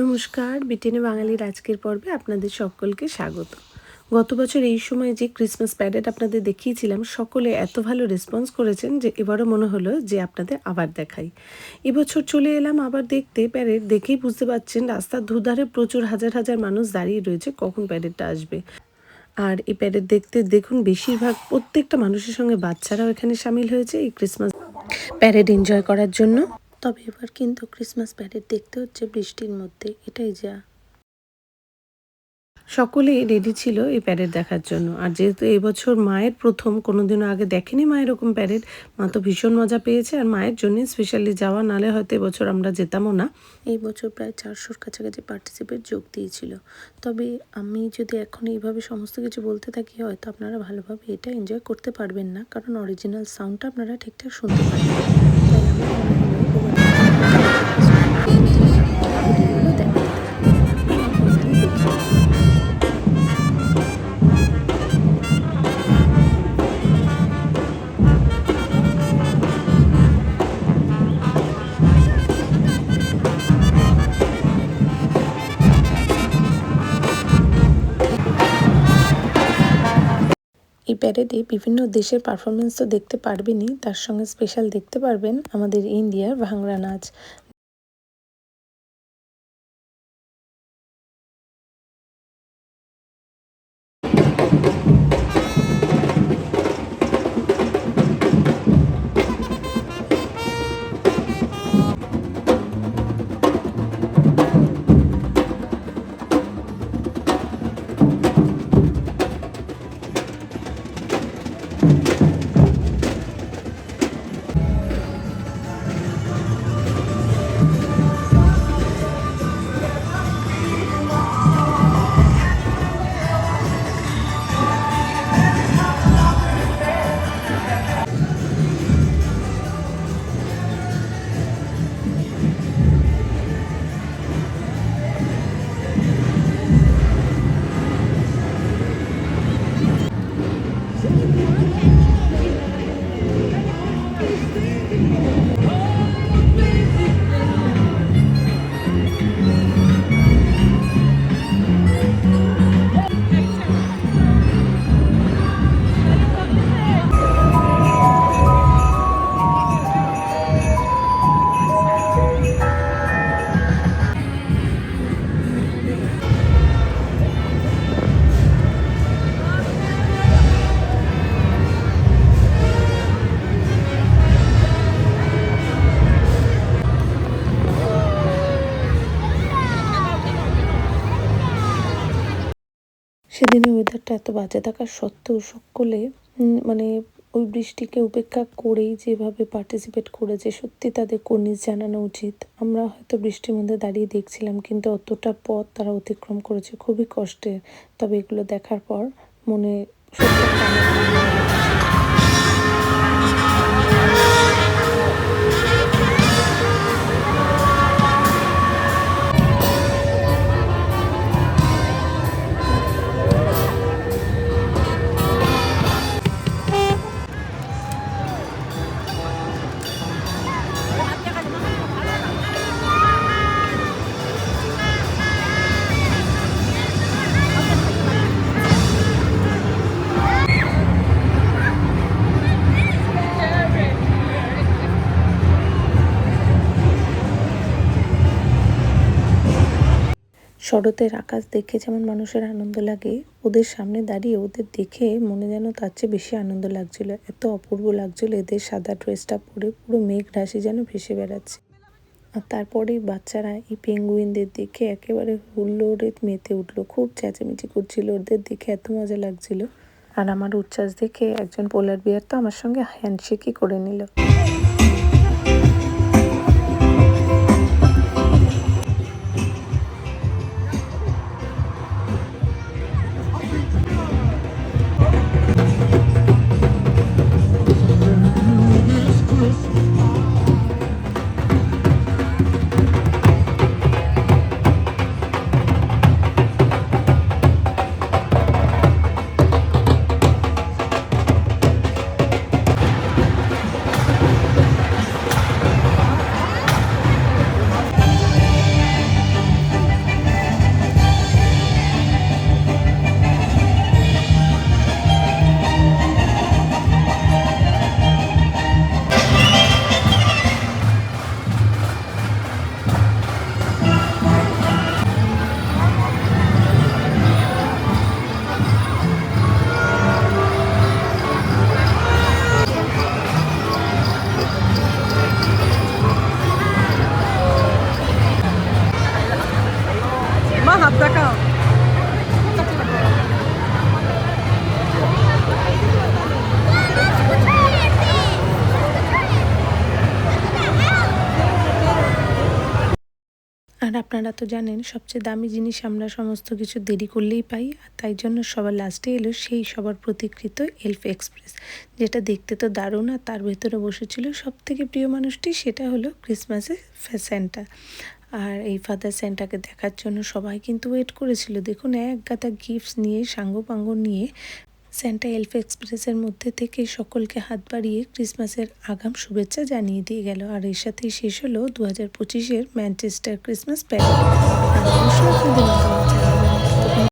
নমস্কার, বিটেনে বাঙালির আজকের পর্বে আপনাদের সকলকে স্বাগত। গত বছর এই সময় যে ক্রিসমাস প্যারেড আপনাদের দেখিয়েছিলাম, সকলে এত ভালো রেসপন্স করেছেন যে এবারও মনে হলো যে আপনাদের আবার দেখাই। এবছর চলে এলাম আবার দেখতে প্যারেড দেখেই বুঝতে পারছেন রাস্তার দুধারে প্রচুর হাজার হাজার মানুষ দাঁড়িয়ে রয়েছে, কখন প্যারেডটা আসবে। আর এই প্যারেড দেখতে দেখুন, বেশিরভাগ প্রত্যেকটা মানুষের সঙ্গে বাচ্চারাও এখানে সামিল হয়েছে এই ক্রিসমাস প্যারেড এনজয় করার জন্য। তবে এবার কিন্তু ক্রিসমাস প্যারেড দেখতে হচ্ছে বৃষ্টির মধ্যে এটাই যা। সকলেই রেডি ছিল এই প্যারেড দেখার জন্য। আর যেহেতু এবছর মায়ের প্রথম কোনোদিনও আগে দেখেনি মা এরকম প্যারেড মা তো ভীষণ মজা পেয়েছে। আর মায়ের জন্যই স্পেশালি যাওয়া নালে হয়তো এবছর আমরা যেতামও না। এই বছর প্রায় চারশোর কাছাকাছি পার্টিসিপেট যোগ দিয়েছিল। তবে আমি যদি এখন এইভাবে সমস্ত কিছু বলতে থাকি হয়তো আপনারা ভালোভাবে এটা এনজয় করতে পারবেন না। কারণ অরিজিনাল সাউন্ডটা আপনারা ঠিকঠাক শুনতে পারবেন তাই আমি Brasil. প্যারেডে বিভিন্ন দেশের পারফরমেন্স তো দেখতে পারবেনই, তার সঙ্গে স্পেশাল দেখতে পারবেন আমাদের ইন্ডিয়ার ভাংরা নাচ। সেদিনের ওয়েদারটা এত বাজে। থাকা সত্ত্বেও সকলে মানে ওই বৃষ্টিকে উপেক্ষা করেই যেভাবে পার্টিসিপেট করেছে, সত্যি তাদের কর্নিশ জানানো উচিত। আমরা হয়তো বৃষ্টির মধ্যে দাঁড়িয়ে দেখছিলাম, কিন্তু অতটা পথ তারা অতিক্রম করেছে খুবই কষ্টে তবে এগুলো দেখার পর মনে সত্যি শরতের আকাশ দেখে যেমন মানুষের আনন্দ লাগে, ওদের সামনে দাঁড়িয়ে ওদের দেখে মনে যেন তার চেয়ে বেশি আনন্দ লাগছিল। এত অপূর্ব লাগছিল এদের সাদা ড্রেসটা পরে, পুরো মেঘ রাশি যেন ভেসে বেড়াচ্ছে। আর তারপরেই বাচ্চারা এই পেঙ্গুইনদের দেখে একেবারে হুল্লোড়ে মেতে উঠল, খুব চেঁচামেচি করছিল, ওদের দেখে এত মজা লাগছিল। আর আমার উচ্ছ্বাস দেখে একজন পোলার বিয়ার তো আমার সঙ্গে হ্যান্ডশেকই করে নিল। আর আপনারা তো জানেন, সবচেয়ে দামি জিনিস আমরা সমস্ত কিছু দেরি করলেই পাই, আর তাই জন্য সবার লাস্টে এলো সেই সবার প্রতিকৃত এলফ এক্সপ্রেস যেটা দেখতে তো দারুণ, আর তার ভেতরে বসেছিল সব থেকে প্রিয় মানুষটি, সেটা হলো ক্রিসমাসে স্যান্টা আর এই ফাদার স্যান্টাকে দেখার জন্য সবাই কিন্তু ওয়েট করেছিল। দেখুন, এক গাদা গিফটস নিয়ে সাঙ্গপাঙ্গ নিয়ে স্যান্টা এলফ এক্সপ্রেসের মধ্যে থেকে সকলকে হাত বাড়িয়ে ক্রিসমাসের আগাম শুভেচ্ছা জানিয়ে দিয়ে গেল। আর এর সাথেই শেষ হলো দু হাজার পঁচিশের ম্যানচেস্টার ক্রিসমাস প্যারেড